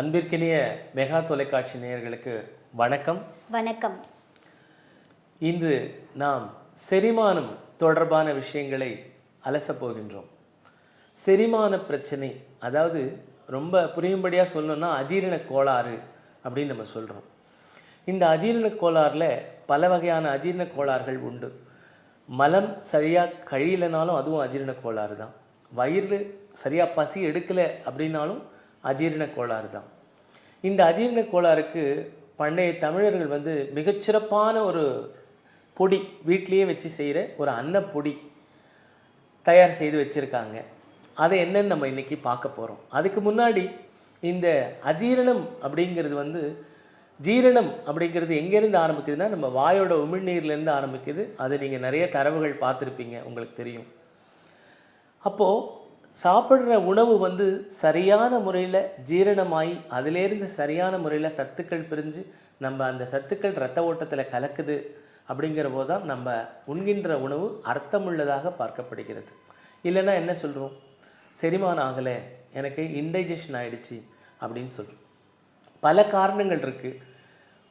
அன்பிற்கினிய மெகா தொலைக்காட்சி நேயர்களுக்கு வணக்கம். வணக்கம். இன்று நாம் செரிமானம் தொடர்பான விஷயங்களை அலசப் போகின்றோம். செரிமான பிரச்சனை அதாவது ரொம்ப புரியும்படியாக சொல்லணும்னா அஜீரண கோளாறு அப்படின்னு நம்ம சொல்கிறோம் இந்த அஜீரண கோளாறில் பல வகையான அஜீரண கோளாறுகள் உண்டு. மலம் சரியாக கழியலைனாலும் அதுவும் அஜீரண கோளாறு தான். வயிறு சரியாக பசி எடுக்கலை அப்படின்னாலும் அஜீரண கோளாறு தான். இந்த அஜீரண கோளாறுக்கு பண்டைய தமிழர்கள் வந்து மிகச்சிறப்பான ஒரு பொடி வீட்லேயே வச்சு செய்கிற ஒரு அன்னப்பொடி தயார் செய்து வச்சுருக்காங்க. அதை என்னன்னு நம்ம இன்றைக்கி பார்க்க போகிறோம் அதுக்கு முன்னாடி இந்த அஜீரணம் அப்படிங்கிறது வந்து ஜீரணம் அப்படிங்கிறது எங்கேருந்து ஆரம்பிக்குதுன்னா நம்ம வாயோட உமிழ்நீர்லேருந்து ஆரம்பிக்குது. அது நீங்கள் நிறைய தரவுகள் பார்த்துருப்பீங்க உங்களுக்கு தெரியும். அப்போது சாப்பிட்ற உணவு வந்து சரியான முறையில் ஜீரணமாகி அதிலேருந்து சரியான முறையில் சத்துக்கள் பிரிஞ்சு நம்ம அந்த சத்துக்கள் இரத்த ஓட்டத்தில் கலக்குது அப்படிங்கிற போது தான் நம்ம உண்கின்ற உணவு அர்த்தமுள்ளதாக பார்க்கப்படுகிறது. இல்லைன்னா என்ன சொல்கிறோம் செரிமானம் ஆகலை எனக்கு இன்டைஜஷன் ஆகிடுச்சி அப்படின்னு சொல்கிறோம் பல காரணங்கள் இருக்குது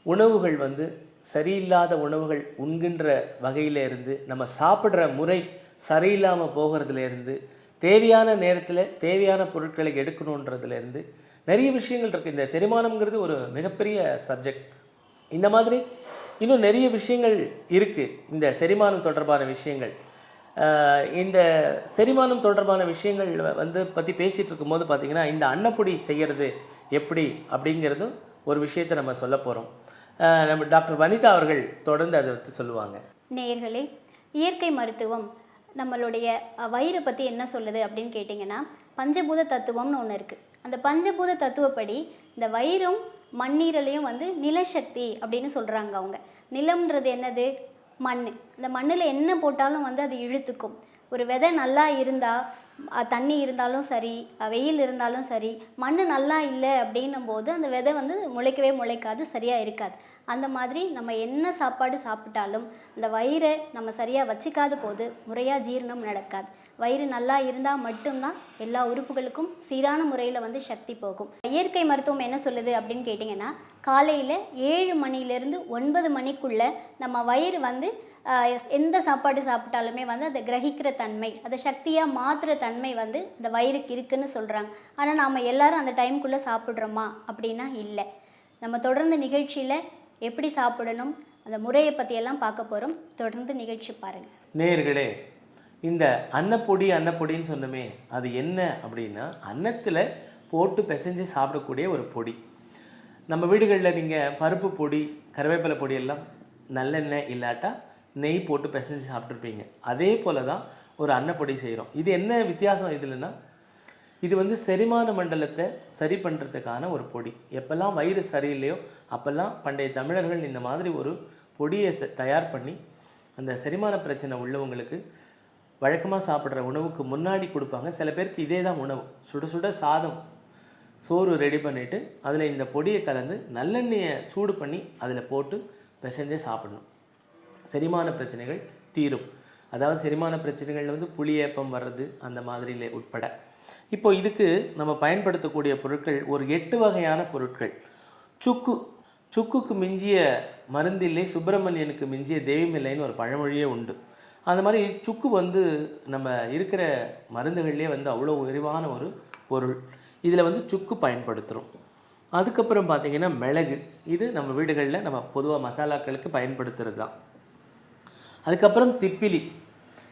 உணவுகள் வந்து சரியில்லாத உணவுகள் உண்கின்ற வகையிலேருந்து நம்ம சாப்பிட்ற முறை சரியில்லாமல் போகிறதுலேருந்து தேவையான நேரத்தில் தேவையான பொருட்களை எடுக்கணுன்றதுலேருந்து நிறைய விஷயங்கள் இருக்குது இந்த செரிமானம்ங்கிறது ஒரு மிகப்பெரிய சப்ஜெக்ட் இந்த மாதிரி இன்னும் நிறைய விஷயங்கள் இருக்குது இந்த செரிமானம் தொடர்பான விஷயங்கள். இந்த செரிமானம் தொடர்பான விஷயங்கள் வந்து பற்றி பேசிகிட்டு இருக்கும்போது பார்த்திங்கன்னா இந்த அன்னப்பொடி செய்கிறது எப்படி அப்படிங்கிறதும் ஒரு விஷயத்தை நம்ம சொல்ல போகிறோம் நம்ம டாக்டர் வனிதா அவர்கள் தொடர்ந்து அதை பற்றி சொல்லுவாங்க. நேயர்களே இயற்கை மருத்துவம் நம்மளுடைய வயிறு வயிறை பற்றி என்ன சொல்லுது அப்படின்னு கேட்டிங்கன்னா பஞ்சபூத தத்துவம்னு ஒன்று இருக்குது அந்த பஞ்சபூத தத்துவப்படி இந்த வயிறும் மண்ணீரலையும் வந்து நிலசக்தி அப்படின்னு சொல்கிறாங்க அவங்க. நிலம்ன்றது என்னது? மண் இந்த மண்ணில் என்ன போட்டாலும் வந்து அது இழுத்துக்கும். ஒரு விதை நல்லா இருந்தால் தண்ணி இருந்தாலும் சரி வெயில் இருந்தாலும் சரி மண் நல்லா இல்லை அப்படின்னும் போது அந்த விதை வந்து முளைக்கவே முளைக்காது சரியாக இருக்காது. அந்த மாதிரி நம்ம என்ன சாப்பாடு சாப்பிட்டாலும் அந்த வயிறை நம்ம சரியாக வச்சுக்காத போது முறையாக ஜீரணம் நடக்காது. வயிறு நல்லா இருந்தால் மட்டும்தான் எல்லா உறுப்புகளுக்கும் சீரான முறையில் வந்து சக்தி போகும். இயற்கை மருத்துவம் என்ன சொல்லுது அப்படின்னு கேட்டிங்கன்னா காலையில் ஏழு மணிலேருந்து ஒன்பது மணிக்குள்ளே நம்ம வயிறு வந்து எந்த சாப்பாடு சாப்பிட்டாலுமே வந்து அதை கிரகிக்கிற தன்மை அதை சக்தியாக மாற்றுற தன்மை வந்து இந்த வயிறுக்கு இருக்குன்னு சொல்கிறாங்க ஆனால் நாம் எல்லாரும் அந்த டைம்குள்ளே சாப்பிட்றோமா? அப்படின்னா இல்லை. நம்ம தொடர்ந்து நிகழ்ச்சியில் எப்படி சாப்பிடணும் அந்த முறையை பற்றியெல்லாம் பார்க்க போகிறோம் தொடர்ந்து நிகழ்ச்சி பாருங்கள் நேர்களே இந்த அன்னப்பொடி அன்னப்பொடின்னு சொன்னோமே அது என்ன அப்படின்னா அன்னத்தில் போட்டு பிசைஞ்சு சாப்பிடக்கூடிய ஒரு பொடி. நம்ம வீடுகளில் நீங்கள் பருப்பு பொடி கருவேப்பிலை பொடியெல்லாம் நல்லெண்ணெய் இல்லாட்டா நெய் போட்டு பிசைஞ்சு சாப்பிட்ருப்பீங்க அதே போல தான் ஒரு அன்னப்பொடி செய்கிறோம் இது என்ன வித்தியாசம் இதுலன்னா இது வந்து செரிமான மண்டலத்தை சரி பண்ணுறதுக்கான ஒரு பொடி. எப்போல்லாம் வயிறு சரியில்லையோ அப்போல்லாம் பண்டைய தமிழர்கள் இந்த மாதிரி ஒரு பொடியை தயார் பண்ணி அந்த செரிமான பிரச்சனை உள்ளவங்களுக்கு வழக்கமாக சாப்பிட்ற உணவுக்கு முன்னாடி கொடுப்பாங்க. சில பேருக்கு இதே தான் உணவு. சுட சுட சாதம் சோறு ரெடி பண்ணிவிட்டு அதில் இந்த பொடியை கலந்து நல்லெண்ணெயை சூடு பண்ணி அதில் போட்டு பிசைஞ்சே சாப்பிடணும். செரிமான பிரச்சனைகள் தீரும். அதாவது செரிமான பிரச்சனைகள் வந்து புளியேப்பம் வர்றது அந்த மாதிரிலே உட்பட. இப்போ இதுக்கு நம்ம பயன்படுத்தக்கூடிய பொருட்கள் ஒரு எட்டு வகையான பொருட்கள். சுக்கு. சுக்குக்கு மிஞ்சிய மருந்தில்லை சுப்பிரமணியனுக்கு மிஞ்சிய தெய்வமில்லைன்னு ஒரு பழமொழியே உண்டு. அந்த மாதிரி சுக்கு வந்து நம்ம இருக்கிற மருந்துகள்லேயே வந்து அவ்வளோ உயர்வான ஒரு பொருள். இதில் வந்து சுக்கு பயன்படுத்துகிறோம் அதுக்கப்புறம் பார்த்திங்கன்னா மிளகு. இது நம்ம வீடுகளில் நம்ம பொதுவாக மசாலாக்களுக்கு பயன்படுத்துகிறது தான் அதுக்கப்புறம் திப்பிலி.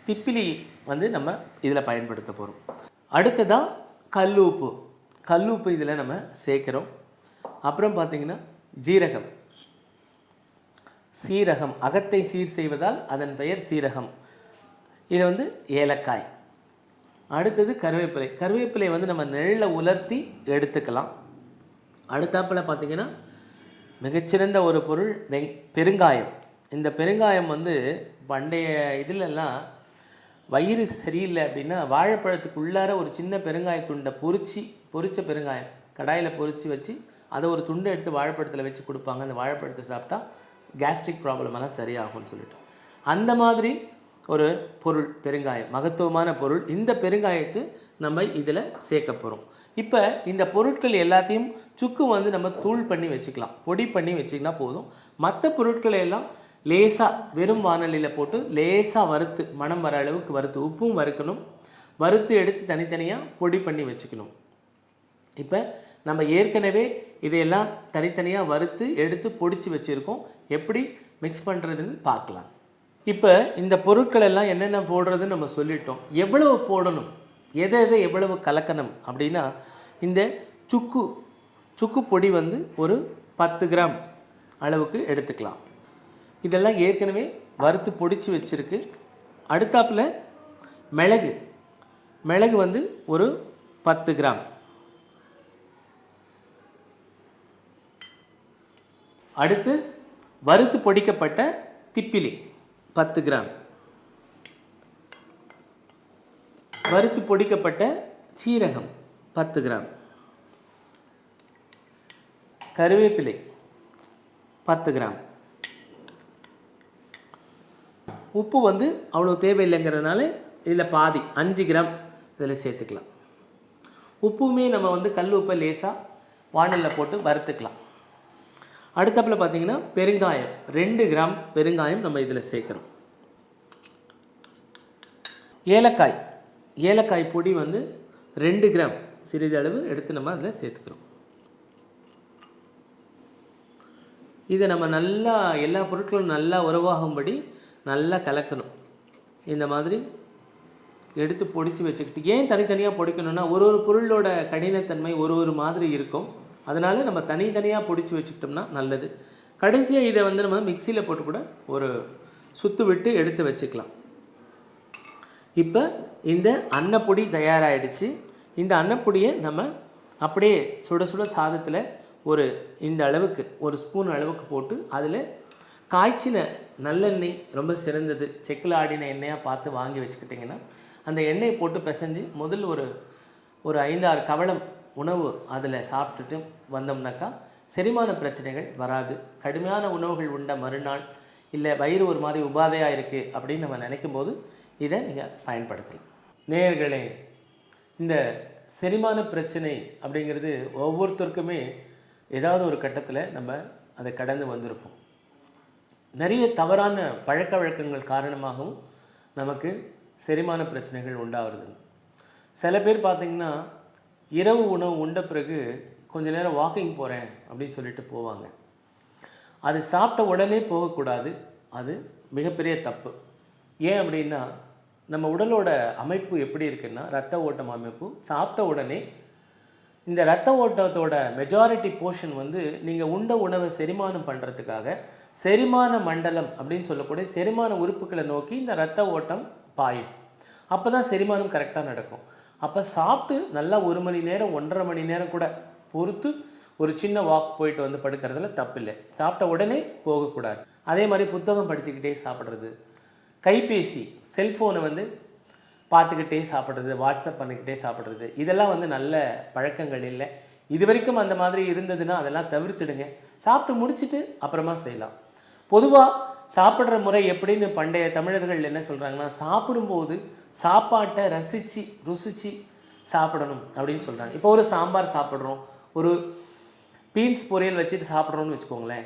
திப்பிலி வந்து நம்ம இதில் பயன்படுத்த போகிறோம் அடுத்ததாக கல் உப்பு இதில் நம்ம சேர்க்குறோம். அப்புறம் பார்த்திங்கன்னா ஜீரகம். சீரகம். அகத்தை சீர் செய்வதால் அதன் பெயர் சீரகம். இது வந்து ஏலக்காய். அடுத்தது கருவேப்பிலை. கருவேப்பிலை வந்து நம்ம நெல்லில் உலர்த்தி எடுத்துக்கலாம். அடுத்தாப்பில் பார்த்தீங்கன்னா மிகச்சிறந்த ஒரு பொருள் வெங் பெருங்காயம். இந்த பெருங்காயம் வந்து பண்டைய இதிலெல்லாம் வயிறு சரியில்லை அப்படின்னா வாழைப்பழத்துக்கு உள்ளார ஒரு சின்ன பெருங்காயத்துண்டை துண்டை பொறிச்ச பெருங்காயம் கடாயில் பொறிச்சு வச்சு அதை ஒரு துண்டை எடுத்து வாழைப்பழத்தில் வச்சு கொடுப்பாங்க. அந்த வாழைப்பழத்தை சாப்பிட்டா கேஸ்ட்ரிக் ப்ராப்ளம் எல்லாம் சரியாகும்னு சொல்லிட்டு. அந்த மாதிரி ஒரு பொருள் பெருங்காயம் மகத்துவமான பொருள். இந்த பெருங்காயத்தை நம்ம இதில் சேர்க்க போகிறோம் இப்போ இந்த பொருட்கள் எல்லாத்தையும் சுக்கு வந்து நம்ம தூள் பண்ணி வச்சுக்கலாம். பொடி பண்ணி வச்சிங்கன்னா போதும். மற்ற பொருட்களை எல்லாம் லேசாக வெறும் வானலியில் போட்டு லேசாக வறுத்து மணம் வர அளவுக்கு வறுத்து உப்பும் வறுக்கணும். வறுத்து எடுத்து தனித்தனியாக பொடி பண்ணி வச்சுக்கணும். இப்போ நம்ம ஏற்கனவே இதையெல்லாம் தனித்தனியாக வறுத்து எடுத்து பொடிச்சு வச்சுருக்கோம். எப்படி மிக்ஸ் பண்ணுறதுன்னு பார்க்கலாம். இப்போ இந்த பொருட்கள் எல்லாம் என்னென்ன போடுறதுன்னு நம்ம சொல்லிட்டோம். எவ்வளவு போடணும்? எதை எதை எவ்வளவு கலக்கணும்? அப்படின்னா இந்த சுக்கு சுக்கு பொடி வந்து ஒரு பத்து கிராம் அளவுக்கு எடுத்துக்கலாம். இதெல்லாம் ஏற்கனவே வறுத்து பொடிச்சு வச்சுருக்கு. அடுத்தாப்புல மிளகு. மிளகு வந்து ஒரு பத்து கிராம். அடுத்து வறுத்து பொடிக்கப்பட்ட திப்பிலி பத்து கிராம். வறுத்து பொடிக்கப்பட்ட சீரகம் பத்து கிராம். கருவேப்பிலை பத்து கிராம். உப்பு வந்து அவ்வளோ தேவையில்லைங்கிறதுனால இதில் பாதி அஞ்சு கிராம் இதில் சேர்த்துக்கலாம். உப்புமே நம்ம வந்து கல் உப்பை லேசாக வானலில் போட்டு வறுத்துக்கலாம். அடுத்தப்பில் பார்த்தீங்கன்னா பெருங்காயம் ரெண்டு கிராம் பெருங்காயம் நம்ம இதில் சேர்க்குறோம். ஏலக்காய் ஏலக்காய் பொடி வந்து ரெண்டு கிராம் சிறிதளவு எடுத்து நம்ம அதில் சேர்த்துக்கிறோம். இதை நம்ம நல்லா எல்லா பொருட்களும் நல்லா உருவாகும்படி நல்லா கலக்கணும். இந்த மாதிரி எடுத்து பொடிச்சு வச்சுக்கிட்டு ஏன் தனித்தனியாக பொடிக்கணும்னா ஒரு ஒரு பொருளோட கடினத்தன்மை ஒரு ஒரு மாதிரி இருக்கும். அதனால் நம்ம தனித்தனியாக பொடிச்சு வச்சுக்கிட்டோம்னா நல்லது. கடைசியாக இதை வந்து நம்ம மிக்சியில் போட்டு கூட ஒரு சுத்து விட்டு எடுத்து வச்சுக்கலாம். இப்போ இந்த அன்னப்பொடி தயாராகிடுச்சு இந்த அன்னப்பொடியை நம்ம அப்படியே சுட சுட சாதத்தில் ஒரு இந்த அளவுக்கு ஒரு ஸ்பூன் அளவுக்கு போட்டு அதில் காய்ச்சின நல்லெண்ணெய் ரொம்ப சிறந்தது. செக்கில் ஆடின எண்ணெயாக பார்த்து வாங்கி வச்சுக்கிட்டிங்கன்னா அந்த எண்ணெயை போட்டு பிசைஞ்சு முதல் ஒரு ஒரு ஐந்தாறு கவளம் உணவு அதில் சாப்பிட்டுட்டு வந்தோம்னாக்கா செரிமான பிரச்சனைகள் வராது. கடுமையான உணவுகள் உண்ட மறுநாள் இல்லை வயிறு ஒரு மாதிரி உபாதையாக இருக்குது அப்படின்னு நம்ம நினைக்கும் போது இதை நீங்கள் பயன்படுத்தலாம். நேயர்களே இந்த செரிமான பிரச்சனை அப்படிங்கிறது ஒவ்வொருத்தருக்குமே ஏதாவது ஒரு கட்டத்தில் நம்ம அதை கடந்து வந்திருப்போம். நிறைய தவறான பழக்க வழக்கங்கள் காரணமாகவும் நமக்கு செரிமான பிரச்சனைகள் உண்டாகிறது சில பேர் பார்த்திங்கன்னா இரவு உணவு உண்ட பிறகு கொஞ்ச நேரம் வாக்கிங் போகிறேன் அப்படின்னு சொல்லிட்டு போவாங்க. அது சாப்பிட்ட உடனே போகக்கூடாது. அது மிகப்பெரிய தப்பு. ஏன் அப்படின்னா நம்ம உடலோட அமைப்பு எப்படி இருக்குன்னா ரத்த ஓட்டம் அமைப்பு சாப்பிட்ட உடனே இந்த ரத்த ஓட்டத்தோட மெஜாரிட்டி போர்ஷன் வந்து நீங்கள் உண்ட உணவை செரிமானம் பண்ணுறதுக்காக செரிமான மண்டலம் அப்படின்னு சொல்லக்கூடிய செரிமான உறுப்புகளை நோக்கி இந்த ரத்த ஓட்டம் பாயும். அப்போ தான் செரிமானம் கரெக்டாக நடக்கும். அப்போ சாப்பிட்டு நல்லா ஒரு மணி நேரம் ஒன்றரை மணி நேரம் கூட பொறுத்து ஒரு சின்ன வாக் போயிட்டு வந்து படுக்கிறதுல தப்பில்லை. சாப்பிட்ட உடனே போகக்கூடாது. அதே மாதிரி புத்தகம் படிச்சுக்கிட்டே சாப்பிட்றது. கைபேசி செல்ஃபோனை வந்து பார்த்துக்கிட்டே சாப்பிட்றது வாட்ஸ்அப் பண்ணிக்கிட்டே சாப்பிட்றது. இதெல்லாம் வந்து நல்ல பழக்கங்கள் இல்லை. இது வரைக்கும் அந்த மாதிரி இருந்ததுன்னா அதெல்லாம் தவிர்த்துடுங்க. சாப்பிட்டு முடிச்சிட்டு அப்புறமா செய்யலாம். பொதுவாக சாப்பிட்ற முறை எப்படின்னு பண்டைய தமிழர்கள் என்ன சொல்கிறாங்கன்னா சாப்பிடும்போது சாப்பாட்டை ரசித்து ருசித்து சாப்பிடணும் அப்படின்னு சொல்கிறாங்க இப்போ ஒரு சாம்பார் சாப்பிட்றோம். ஒரு பீன்ஸ் பொரியல் வச்சுட்டு சாப்பிட்றோன்னு வச்சுக்கோங்களேன்.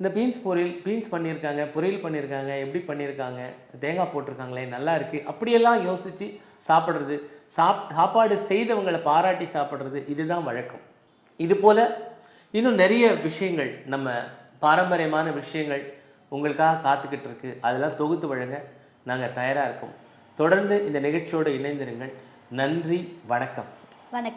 இந்த பீன்ஸ் பொரியல் பீன்ஸ் பண்ணியிருக்காங்க பொரியல் பண்ணியிருக்காங்க எப்படி பண்ணியிருக்காங்க தேங்காய் போட்டிருக்காங்களே நல்லா இருக்குது அப்படியெல்லாம் யோசித்து சாப்பிட்றது சாப் சாப்பாடு செய்தவங்களை பாராட்டி சாப்பிட்றது இதுதான் வழக்கம். இது போல் இன்னும் நிறைய விஷயங்கள் நம்ம பாரம்பரியமான விஷயங்கள் உங்களுக்காக காத்துக்கிட்டு இருக்கு. அதெல்லாம் தொகுத்து வழங்க நாங்கள் தயாராக இருக்கோம். தொடர்ந்து இந்த நிகழ்ச்சியோடு இணைந்திருங்கள். நன்றி வணக்கம். வணக்கம்.